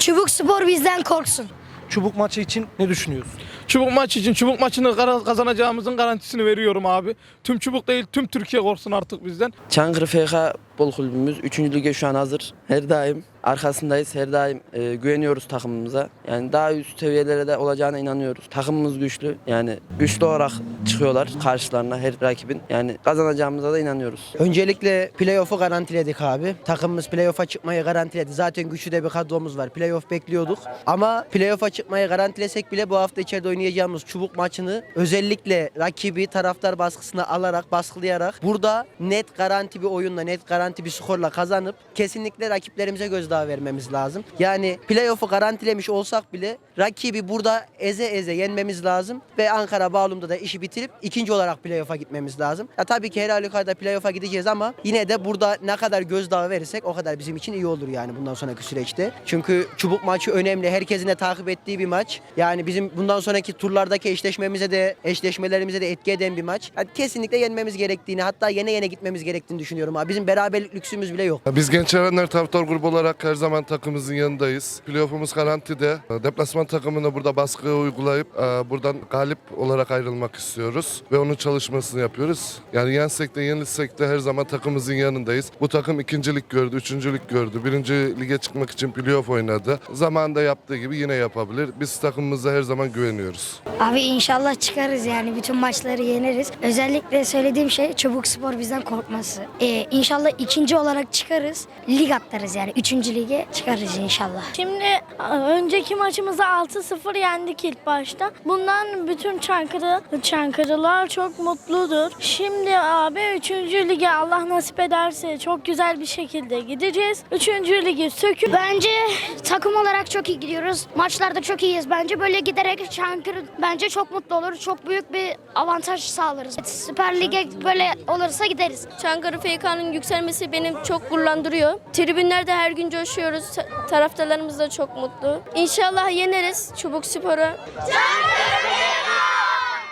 Çubuk Spor bizden korksun. Çubuk maçı için ne düşünüyorsun? Çubuk maç için çubuk maçını kazanacağımızın garantisini veriyorum abi. Tüm çubuk değil tüm Türkiye korksun artık bizden. Çankırı FK Bol Kulübümüz 3. lige şu an hazır. Her daim arkasındayız. Her daim e, güveniyoruz takımımıza. Yani daha üst seviyelere de olacağına inanıyoruz. Takımımız güçlü. Yani güçlü olarak çıkıyorlar karşılarına her rakibin. Yani kazanacağımıza da inanıyoruz. Öncelikle playoff'u garantiledik abi. Takımımız playoff'a çıkmayı garantiledi. Zaten güçlü de bir kadromuz var. Playoff bekliyorduk. Ama playoff'a çıkmayı garantilesek bile bu hafta içeride oynayacağımız çubuk maçını özellikle rakibi taraftar baskısına alarak, baskılayarak burada net garanti bir oyunla, net garanti bir skorla kazanıp kesinlikle rakiplerimize gözdağı vermemiz lazım. Yani playoff'u garantilemiş olsak bile rakibi burada eze eze yenmemiz lazım ve Ankara Bağlum'da da işi bitirip ikinci olarak playoff'a gitmemiz lazım. Ya tabii ki her halükarda playoff'a gideceğiz ama yine de burada ne kadar gözdağı verirsek o kadar bizim için iyi olur yani bundan sonraki süreçte. Çünkü çubuk maçı önemli. Herkesin de takip ettiği bir maç. Yani bizim bundan sonraki turlardaki eşleşmemize de eşleşmelerimize de etki eden bir maç. Yani kesinlikle yenmemiz gerektiğini hatta yene yene gitmemiz gerektiğini düşünüyorum abi. Bizim beraberlik lüksümüz bile yok. Biz Genç Erenler Taraftar Grubu olarak her zaman takımımızın yanındayız. Playoff'umuz garantide. Deplasman takımına burada baskı uygulayıp e, buradan galip olarak ayrılmak istiyoruz. Ve onun çalışmasını yapıyoruz. Yani yensek de yenilsek de her zaman takımımızın yanındayız. Bu takım ikincilik gördü, üçüncülük gördü. Birinci lige çıkmak için playoff oynadı. Zamanında yaptığı gibi yine yapabilir. Biz takımımıza her zaman güveniyoruz. Abi inşallah çıkarız yani bütün maçları yeneriz. Özellikle söylediğim şey Çubuk Spor bizden korkması. Ee, inşallah ikinci olarak çıkarız. Lig atlarız yani. Üçüncü lige çıkarız inşallah. Şimdi önceki maçımızda 6-0 yendik ilk başta. Bundan bütün Çankırı, Çankırılar çok mutludur. Şimdi abi 3. lige Allah nasip ederse çok güzel bir şekilde gideceğiz. 3. ligi söküp Bence takım olarak çok iyi gidiyoruz. Maçlarda çok iyiyiz bence. Böyle giderek Çankırı bence çok mutlu olur. Çok büyük bir avantaj sağlarız. Süper Lig'e böyle olursa gideriz. Çankırı FK'nın yükselmesi beni çok gururlandırıyor. Tribünlerde her gün coşuyoruz. Taraftarlarımız da çok mutlu. İnşallah yeneriz Çubuk Spor'u.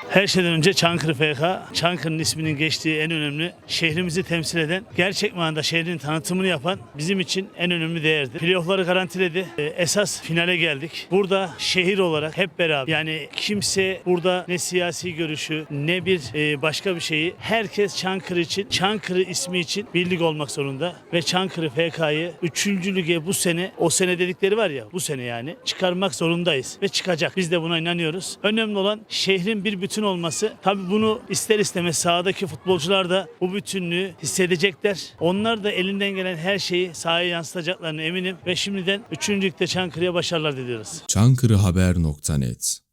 Her şeyden önce Çankırı FK, Çankırı'nın isminin geçtiği en önemli, şehrimizi temsil eden, gerçek manada şehrin tanıtımını yapan bizim için en önemli değerdi. Playoff'ları garantiledi. Ee, Esas finale geldik. Burada şehir olarak hep beraber yani kimse burada ne siyasi görüşü ne bir e, başka bir şeyi herkes Çankırı için, Çankırı ismi için birlik olmak zorunda ve Çankırı FK'yı 3. lige bu sene o sene dedikleri var ya bu sene yani çıkarmak zorundayız ve çıkacak. Biz de buna inanıyoruz. Önemli olan şehrin bir bütün olması. Tabii bunu ister istemez sahadaki futbolcular da bu bütünlüğü hissedecekler. Onlar da elinden gelen her şeyi sahaya yansıtacaklarını eminim ve şimdiden 3. ligde Çankırı'ya başarılar diliyoruz. çankırıhaber.net